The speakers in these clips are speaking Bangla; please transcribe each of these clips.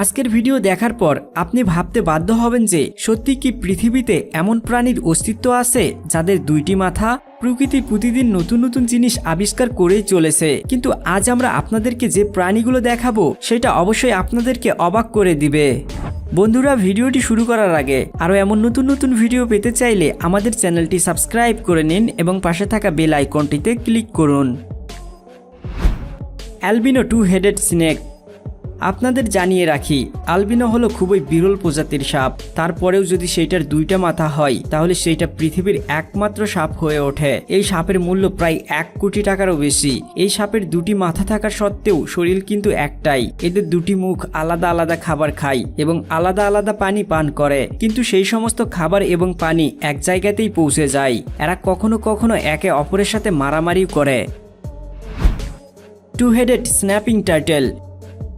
আজকের ভিডিও দেখার পর আপনি ভাবতে বাধ্য হবেন যে সত্যি কি পৃথিবীতে এমন প্রাণীর অস্তিত্ব আছে যাদের দুইটি মাথা প্রকৃতি প্রতিদিন নতুন নতুন জিনিস আবিষ্কার করেই চলেছে। কিন্তু আজ আমরা আপনাদেরকে যে প্রাণীগুলো দেখাবো, সেটা অবশ্যই আপনাদেরকে অবাক করে দিবে। বন্ধুরা, ভিডিওটি শুরু করার আগে আরও এমন নতুন নতুন ভিডিও পেতে চাইলে আমাদের চ্যানেলটি সাবস্ক্রাইব করে নিন এবং পাশে থাকা বেল আইকনটিতে ক্লিক করুন। Albino two headed snake. আপনাদের জানিয়ে রাখি আলবিনো হলো খুবই বিরল প্রজাতির সাপ। তারপরেও যদি সেইটার দুইটা মাথা হয়, তাহলে সেইটা পৃথিবীর একমাত্র সাপ হয়ে ওঠে। এই সাপের মূল্য প্রায় এক কোটি টাকারও বেশি। এই সাপের দুটি মাথা থাকা সত্ত্বেও শরীর কিন্তু একটাই। এদের দুটি মুখ আলাদা আলাদা খাবার খায় এবং আলাদা আলাদা পানি পান করে। কিন্তু সেই সমস্ত খাবার এবং পানি এক জায়গাতেই পৌঁছে যায়। এরা কখনো কখনো একে অপরের সাথে মারামারিও করে। টু হেডেড স্ন্যাপিং টার্টেল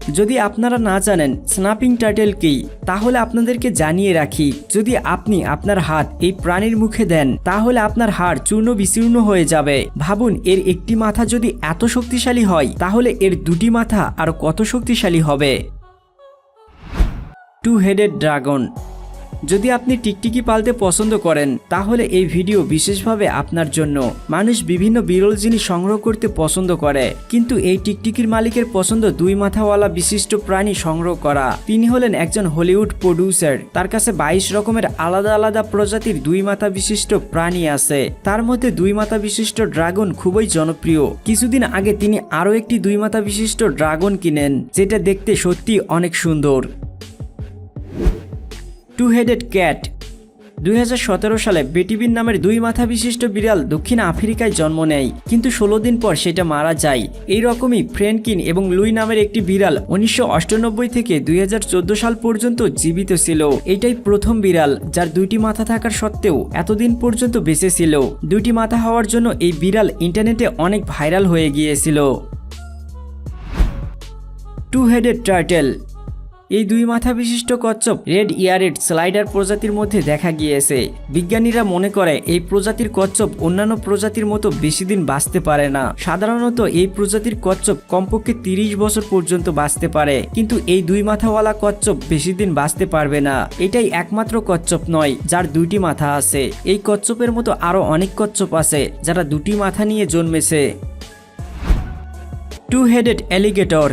যদি আপনারা না জানেন স্নাপিং টার্টেল কি, তাহলে আপনাদেরকে জানিয়ে রাখি, যদি আপনি আপনার হাত এই প্রাণীর মুখে দেন, তাহলে আপনার হাড় চূর্ণ বিচূর্ণ হয়ে যাবে। ভাবুন, এর একটি মাথা যদি এত শক্তিশালী হয়, তাহলে এর দুটি মাথা আর কত শক্তিশালী হবে? টু হেডেড ড্রাগন যদি আপনি টিকটিকি পালতে পছন্দ করেন, তাহলে এই ভিডিও বিশেষভাবে আপনার জন্য। মানুষ বিভিন্ন বিরল জিনিস সংগ্রহ করতে পছন্দ করে, কিন্তু এই টিকটিকির মালিকের পছন্দ দুই মাথাওয়ালা বিশিষ্ট প্রাণী সংগ্রহ করা। তিনি হলেন একজন হলিউড প্রডিউসার। তার কাছে বাইশ রকমের আলাদা আলাদা প্রজাতির দুই মাথা বিশিষ্ট প্রাণী আছে। তার মধ্যে দুই মাথা বিশিষ্ট ড্রাগন খুবই জনপ্রিয়। কিছুদিন আগে তিনি আরও একটি দুই মাথা বিশিষ্ট ড্রাগন কিনেন, যেটা দেখতে সত্যি অনেক সুন্দর। টু হেডেড ক্যাট দুই হাজার সতেরো সালে বেটিবিন নামের দুই মাথা বিশিষ্ট বিড়াল দক্ষিণ আফ্রিকায় জন্ম নেয়, কিন্তু ষোলো দিন পর সেটা মারা যায়। এই রকমই ফ্রেনকিন এবং লুই নামের একটি বিড়াল উনিশশো থেকে দুই হাজার চোদ্দ সাল পর্যন্ত জীবিত ছিল। এটাই প্রথম বিড়াল, যার দুইটি মাথা থাকার সত্ত্বেও এতদিন পর্যন্ত বেঁচে ছিল। দুইটি মাথা হওয়ার জন্য এই বিড়াল ইন্টারনেটে অনেক ভাইরাল হয়ে গিয়েছিল। টু হেডেড টার্টেল এই দুই মাথা বিশিষ্ট কচ্ছপ রেড ইয়ারেড স্লাইডার প্রজাতির মধ্যে দেখা গিয়েছে। বিজ্ঞানীরা মনে করে এই প্রজাতির কচ্ছপ অন্যান্য প্রজাতির মতো বেশি দিন বাঁচতে পারে না। সাধারণত এই প্রজাতির কচ্ছপ কমপক্ষে তিরিশ বছর পর্যন্ত বাঁচতে পারে। কিন্তু এই দুই মাথাওয়ালা কচ্ছপ বেশি দিন বাঁচতে পারবে না। এটাই একমাত্র কচ্ছপ নয়, যার দুইটি মাথা আছে। এই কচ্ছপের মতো আরও অনেক কচ্ছপ আছে, যারা দুটি মাথা নিয়ে জন্মেছে। টু হেডেড অ্যালিগেটর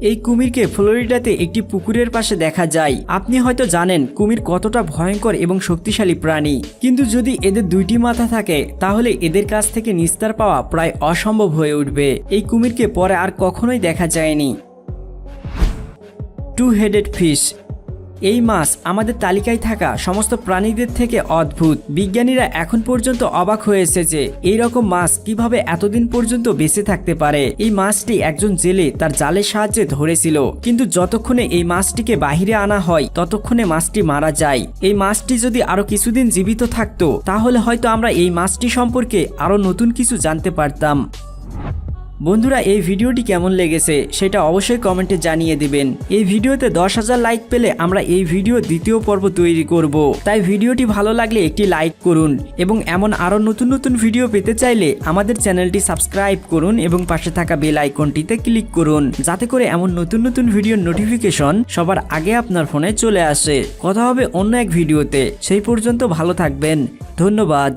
এই কুমিরকে ফ্লোরিডাতে একটি পুকুরের পাশে দেখা যায়। আপনি হয়তো জানেন, কুমির কতটা ভয়ঙ্কর এবং শক্তিশালী প্রাণী। কিন্তু যদি এদের দুইটি মাথা থাকে, তাহলে এদের কাছ থেকে নিস্তার পাওয়া প্রায় অসম্ভব হয়ে উঠবে। এই কুমিরকে পরে আর কখনোই দেখা যায়নি। টু হেডেড ফিশ এই মাছ আমাদের তালিকায় থাকা সমস্ত প্রাণীদের থেকে অদ্ভুত। বিজ্ঞানীরা এখন পর্যন্ত অবাক হয়েছে যে এই রকম মাছ কীভাবে এতদিন পর্যন্ত বেঁচে থাকতে পারে। এই মাছটি একজন জেলে তার জালের সাহায্যে ধরেছিল। কিন্তু যতক্ষণে এই মাছটিকে বাহিরে আনা হয়, ততক্ষণে মাছটি মারা যায়। এই মাছটি যদি আরও কিছুদিন জীবিত থাকতো, তাহলে হয়তো আমরা এই মাছটি সম্পর্কে আরও নতুন কিছু জানতে পারতাম। বন্ধুরা, এই ভিডিওটি কেমন লেগেছে সেটা অবশ্যই কমেন্টে জানিয়ে দিবেন। এই ভিডিওতে দশ হাজার লাইক পেলে আমরা এই ভিডিও দ্বিতীয় পর্ব তৈরি করব। তাই ভিডিওটি ভালো লাগলে একটি লাইক করুন এবং এমন আরও নতুন নতুন ভিডিও পেতে চাইলে আমাদের চ্যানেলটি সাবস্ক্রাইব করুন এবং পাশে থাকা বেল আইকনটিতে ক্লিক করুন। যাতে করে এমন নতুন নতুন ভিডিওর নোটিফিকেশন সবার আগে আপনার ফোনে চলে আসে। কথা হবে অন্য এক ভিডিওতে। সেই পর্যন্ত ভালো থাকবেন। ধন্যবাদ।